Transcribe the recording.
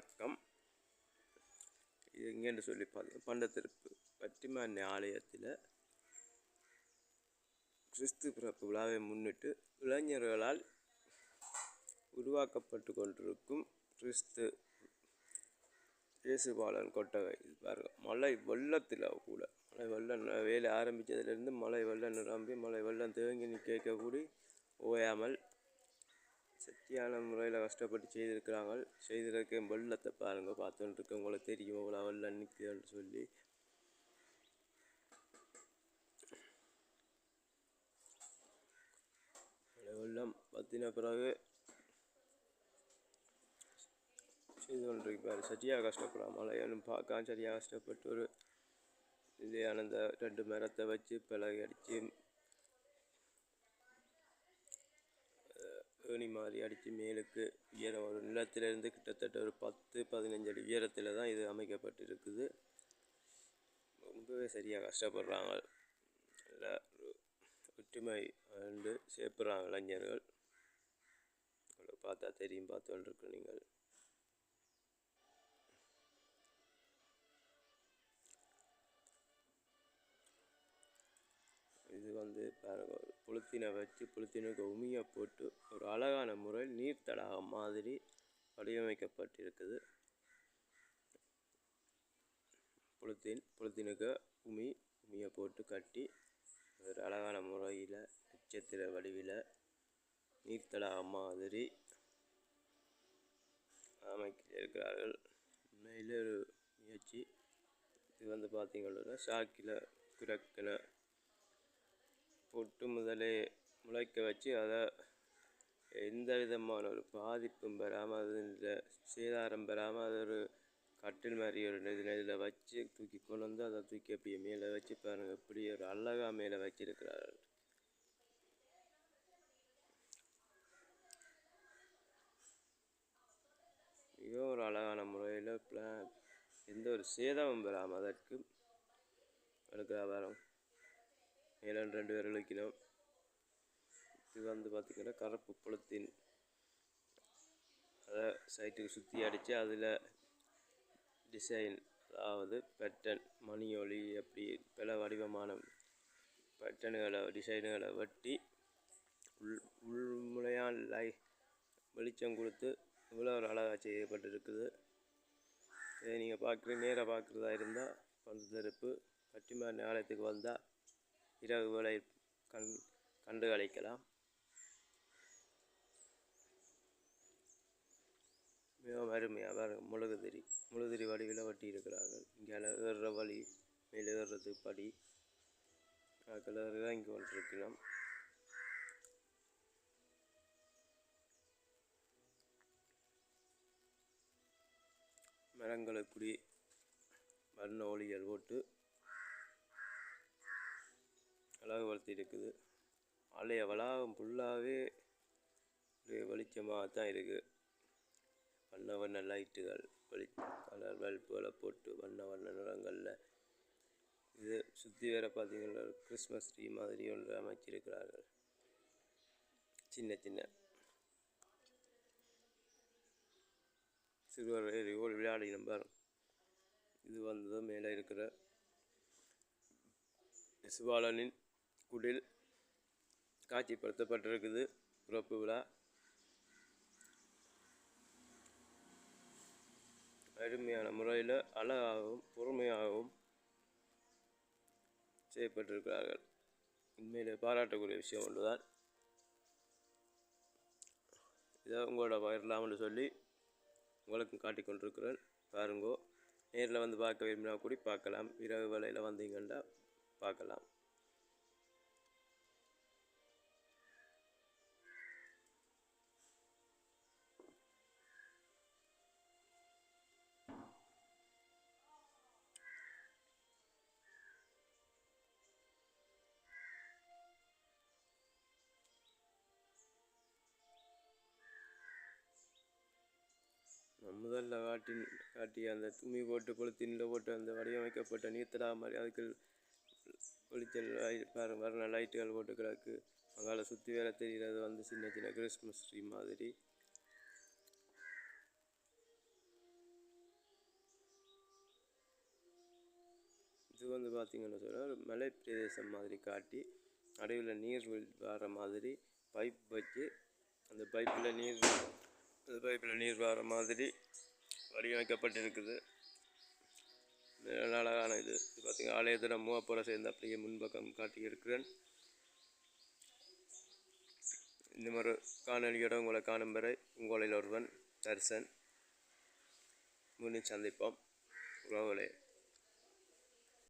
வணக்கம். இது எங்கேன்னு சொல்லி பார்த்தீங்கன்னா பண்டத்திருப்பு பட்டிமான் ஆலயத்தில் கிறிஸ்து பிறப்பு விழாவை முன்னிட்டு இளைஞர்களால் உருவாக்கப்பட்டு கொண்டிருக்கும் கிறிஸ்து இயேசுபாலன் கொட்டகை. இது பாருங்க மழை வெள்ளத்தில் கூட. மழை வெள்ளம் வேலை ஆரம்பித்ததுலேருந்து மழை வெள்ளம் நிரம்பி மழை வெள்ளம் தேங்கி நிற்க கூடி ஓயாமல் சத்தியான முறையில் கஷ்டப்பட்டு செய்திருக்கிறாங்க செய்திருக்க வெள்ளத்தை பாருங்கள் பார்த்துட்டு இருக்க உங்களுக்கு தெரியும் இவ்வளோ வெள்ளம் நிற்குதுன்னு சொல்லி. வெள்ளம் பற்றின பிறகு செய்து கொண்டிருப்பார் சரியாக கஷ்டப்படுறான் மழையனும் பார்க்க சரியாக கஷ்டப்பட்டு ஒரு இல்லையான அந்த ரெண்டு மரத்தை வச்சு பிளகு அடித்து ஏணி மாதிரி அடித்து மேலுக்கு உயரம் ஒரு நிலத்திலிருந்து கிட்டத்தட்ட ஒரு பத்து பதினஞ்சு அடி உயரத்தில் தான் இது அமைக்கப்பட்டிருக்குது. ரொம்பவே சரியாக கஷ்டப்படுறாங்க. இல்லை ஒற்றுமை வந்து சேர்ப்புறாங்க இளைஞர்கள். பார்த்தா தெரியும் பார்த்து கொண்டிருக்கு நீங்கள். வந்து பாருங்க புளுத்தினை வச்சு புளுத்தினுக்கு உமியை போட்டு ஒரு அழகான முறையில் நீர் தடாகம் மாதிரி வடிவமைக்கப்பட்டிருக்குது. புளுத்தின் புளுத்தினுக்கு உமி உமியை போட்டு கட்டி ஒரு அழகான முறையில் நட்சத்திர வடிவில் நீர் தடாகம் மாதிரி அமைக்க இருக்கிறார்கள் ஒரு முயற்சி. இது வந்து பார்த்தீங்கன்னா சாக்கில் குரக்கின பொட்டு முதலே முளைக்க வச்சு அதை எந்த விதமான ஒரு பாதிப்பும் பெறாமல் அது அதில் சேதாரம் பெறாமல் அது ஒரு கட்டில் மாதிரி ஒரு இதில் இதில் வச்சு தூக்கி கொண்டு வந்து அதை தூக்கி அப்படியே மேலே வச்சு பாருங்கள் இப்படி ஒரு அழகாக மேலே வச்சிருக்கிறார்கள். மிகவும் ஒரு அழகான முறையில் பிளான் எந்த ஒரு சேதமும் பெறாமல் அதற்கு எடுக்கிற வரம் மேலே ரெண்டு பேர் இழுக்கணும் இது வந்து பார்த்திங்கன்னா கருப்பு புலத்தின் அதை சைட்டுக்கு சுற்றி அடித்து அதில் டிசைன் அதாவது பெட்டன் மணி ஒளி அப்படி பல வடிவமான பேட்டர்னுகளை டிசைனுகளை வெட்டி உள் உள்முலையான் லை வெளிச்சம் கொடுத்து இவ்வளோ ஒரு அழகாக செய்யப்பட்டிருக்குது. இதை நீங்கள் பார்க்குற நேராக பார்க்குறதா இருந்தால் பந்தத்தெருப்பு பட்டிமாரி ஆலயத்துக்கு வந்தால் இரவு வேலை கண் கண்டு அழைக்கலாம். மிகவும் அருமையாக பாருங்க முழுகுதிரி முழுதிரி வடிவில் வட்டி இருக்கிறார்கள் இங்கே ஏறுற வழி மேலே ஏறுறதுக்கு படி. அதில் இறங்கி கொண்டிருக்கிறோம். மரங்களுக்குடி வண்ண ஒளிகள் போட்டு அழகுபடுத்தி இருக்குது ஆலய வளாகம் ஃபுல்லாகவே ஒரு வெளிச்சமாக தான் இருக்குது வண்ண வண்ண லைட்டுகள் வெளி கலர் பல்புகளை போட்டு வண்ண வண்ண நிறங்களில். இது சுற்றி வேற பார்த்தீங்கன்னா கிறிஸ்மஸ் ட்ரீ மாதிரி ஒன்று அமைச்சிருக்கிறார்கள். சின்ன சின்ன. சிறுவர் எரிவோடு விளையாடின பாருங்க இது வந்ததும் மேலே இருக்கிற சிவாலனின் குடில் காட்சிப்படுத்தப்பட்டிருக்குது. பிறப்பு விழா. அருமையான முறையில் அழகாகவும் பொறுமையாகவும் செய்யப்பட்டிருக்கிறார்கள். உண்மையிலே பாராட்டக்கூடிய விஷயம் ஒன்றுதான். இதை உங்களோட பகிரலாம்னு சொல்லி உங்களுக்கும் காட்டிக்கொண்டிருக்கிறேன் பாருங்கோ நேரில் வந்து பார்க்க விரும்பினா கூட பார்க்கலாம். இரவு வேலையில் வந்தீங்கன்னா பார்க்கலாம். முதல்ல காட்டி காட்டிய அந்த துணி போட்டு பொழுத்தினில் போட்டு அந்த வடிவமைக்கப்பட்ட நீத்தலா மாதிரி அதுக்கு ஒளிச்சல் வர்ண லைட்டுகள் போட்டு கிடக்கு. அங்கால சுற்றி வேற தெரிகிறது வந்து சின்ன சின்ன கிறிஸ்மஸ் ட்ரீ மாதிரி. இது வந்து பார்த்திங்கன்னு சொன்னால் மலை பிரதேசம் மாதிரி காட்டி நடுவில் நீர் வர மாதிரி பைப் வச்சு அந்த பைப்பில் நீர் அந்த பைப்பில் நீர் வர மாதிரி வடிவமைக்கப்பட்டிருக்குது. நல்ல அழகான இது. இது பார்த்திங்கன்னா ஆலயத்தில் மூவப்புறம் சேர்ந்து அப்படியே முன்பக்கம் காட்டியிருக்கிறேன். இந்த மாதிரி காணொலியோட உங்களை காணும் வரை உங்களில் ஒருவன் தர்சன். முன்னே சந்திப்போம். உறவுகளே.